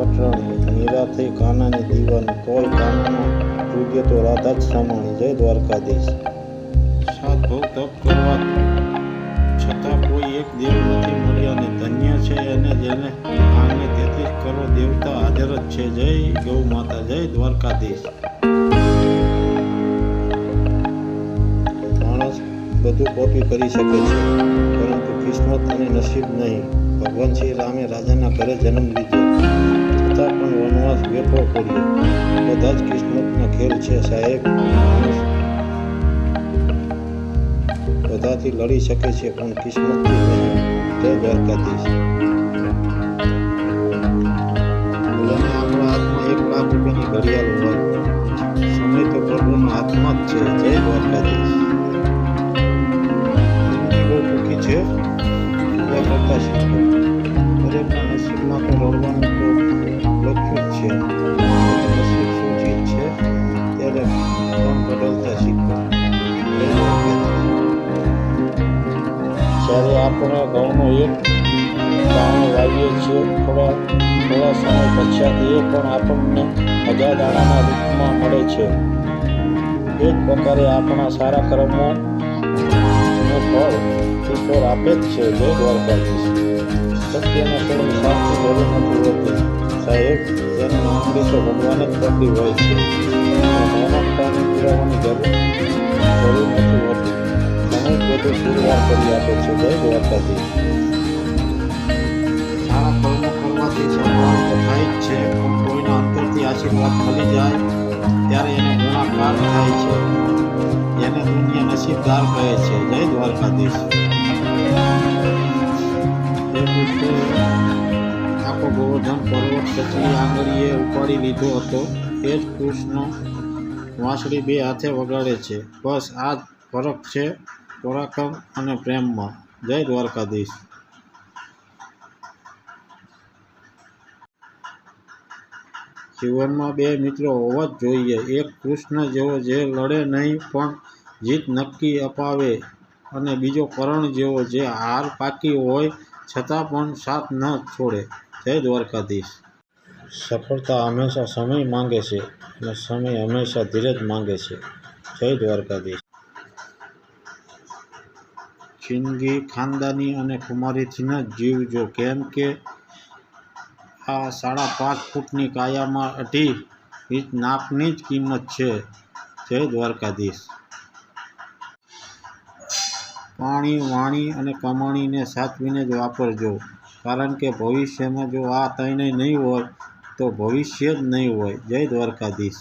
પટરાણી મીરા થઈ કાનાની દીવાની કોઈ કાનાનો જુગે તો રાધા જ સમાણી જય દ્વારકાધીશ. સાત ભોગ તપ કરવા. છતાં કોઈ એક દેવ નથી મળ્યા અને ધન્ય છે અને જેને આને તેથી કરો દેવતા હાજર જ છે. જય ગૌ માતા જય દ્વારકાધીશ. માણસ બધું કોપી કરી શકે છે પરંતુ કિસ્મત અને નસીબ નહીં. ભગવાન શ્રી રામે રાજાના ઘરે જન્મ લીધો. પણ વનવાસ કરીએ બધા જ કિસ્મતના ખેલ છે, સાહેબ. માણસ બધાથી લડી શકે છે, પણ કિસ્મતથી જય દ્વારકાધીશ. ભલે આપણા એક લાખ રૂપિયાની ઘડિયાળ હોય. સમય તો પ્રભુના હાથમાં જ છે. એક દાણા વાવીએ છીએ. થોડા થોડા સમય પશ્ચાત એ પણ આપણને હજાર દાણાના રૂપમાં મળે છે. એ જ પ્રકારે આપણા સારા કર્મો નું ફળ ઈશ્વર આપે જ છે. જય દ્વારકાધીશ. સત્યને કોઈ સાચી જરૂર નથી હોતી. સાહેબ તેને માંગણી તો ભગવાન જ કરતી હોય છે. મહેનતતાને પુરાવાની જરૂર જરૂર નથી. બધું પુરવાર કરી આપે છે જય દ્વારકાધીશ સારા કર્મ કરવાથી સન્માન તો થાય જ છે પણ કોઈના અંતરથી આશીર્વાદ મળી જાય ત્યારે એને ગુણાકાર થાય છે એને દુનિયા નસીબદાર કહે છે જય દ્વારકાધીશ આખો ગોવર્ધન પર્વત કચરી આંગળીએ ઉપાડી લીધો હતો એ જ કૃષ્ણ વાંસળી બે હાથે વગાડે છે બસ આ જ ફરક છે પરાક્રમ અને પ્રેમમાં. જય દ્વારકાધીશ. જીવનમાં બે મિત્રો હોવા જ જોઈએ. એક કૃષ્ણ જેવો જે લડે નહીં, પણ જીત નક્કી અપાવે અને બીજો કરણ જેવો જે હાર પાકી હોય, છતાં પણ સાથ ન છોડે. જય દ્વારકાધીશ. સફળતા હંમેશા સમય માંગે છે અને સમય હંમેશા ધીરજ માંગે છે. જય દ્વારકાધીશ. જિંદગી ખાનદાની અને કુમારીથી ન જીવજો કેમ કે આ સાડા પાંચ ફૂટની કાયામાં અઢી ઇંચ નાકની જ કિંમત છે. જય દ્વારકાધીશ. પાણી, વાણી અને કમાણીને સાચવીને જ વાપરજો. કારણ કે ભવિષ્યમાં જો આ ત્રણેય નહીં હોય, તો ભવિષ્ય જ નહીં હોય. જય દ્વારકાધીશ.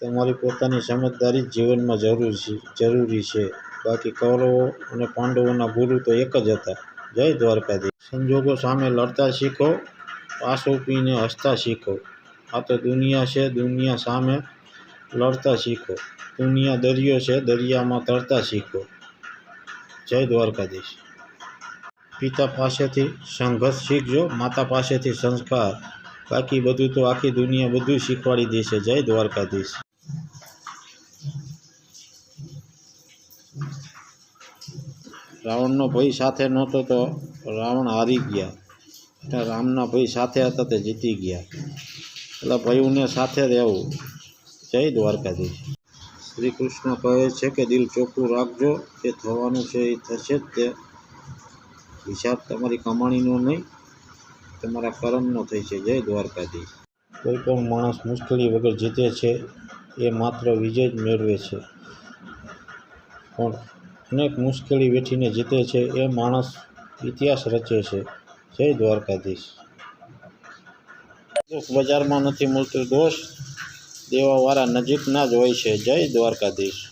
તમારી પોતાની સમજદારી જીવનમાં જરૂર છે, જરૂરી છે. બાકી કૌરવો અને પાંડવોના ગુરુ તો એક જ હતા. જય દ્વારકાધીશ. સંજોગો સામે લડતા શીખો, પાસો પીને હસતા શીખો. આ તો દુનિયા છે, દુનિયા સામે લડતા શીખો. દુનિયા દરિયો છે, દરિયામાં તરતા શીખો. જય દ્વારકાધીશ. પિતા પાસેથી સંઘર્ષ શીખજો, માતા પાસેથી સંસ્કાર. બાકી બધું તો આખી દુનિયા બધું શીખવાડી દેશે. જય દ્વારકાધીશ. રાવણનો ભય સાથે નહોતો તો રાવણ હારી ગયા. એટલે રામના ભય સાથે હતા તે જીતી ગયા. એટલે ભયુને સાથે રહેવું. જય દ્વારકાધીશ. શ્રી કૃષ્ણ કહે છે કે દિલ ચોખ્ખું રાખજો. જે થવાનું છે એ થશે જ તે. હિસાબ તમારી કમાણીનો નહીં, તમારા કર્મનો થઈ છે. જય દ્વારકાધીશ. કોઈ પણ માણસ મુશ્કેલી વગર જીતે છે, એ માત્ર વિજય જ મેળવે છે. પણ અનેક મુશ્કેલી વેઠીને જીતે છે એ માણસ ઇતિહાસ રચે છે. જય દ્વારકાધીશ. બજારમાં નથી મળતું દોષ. દેવાવાળા નજીકના જ હોય છે. જય દ્વારકાધીશ.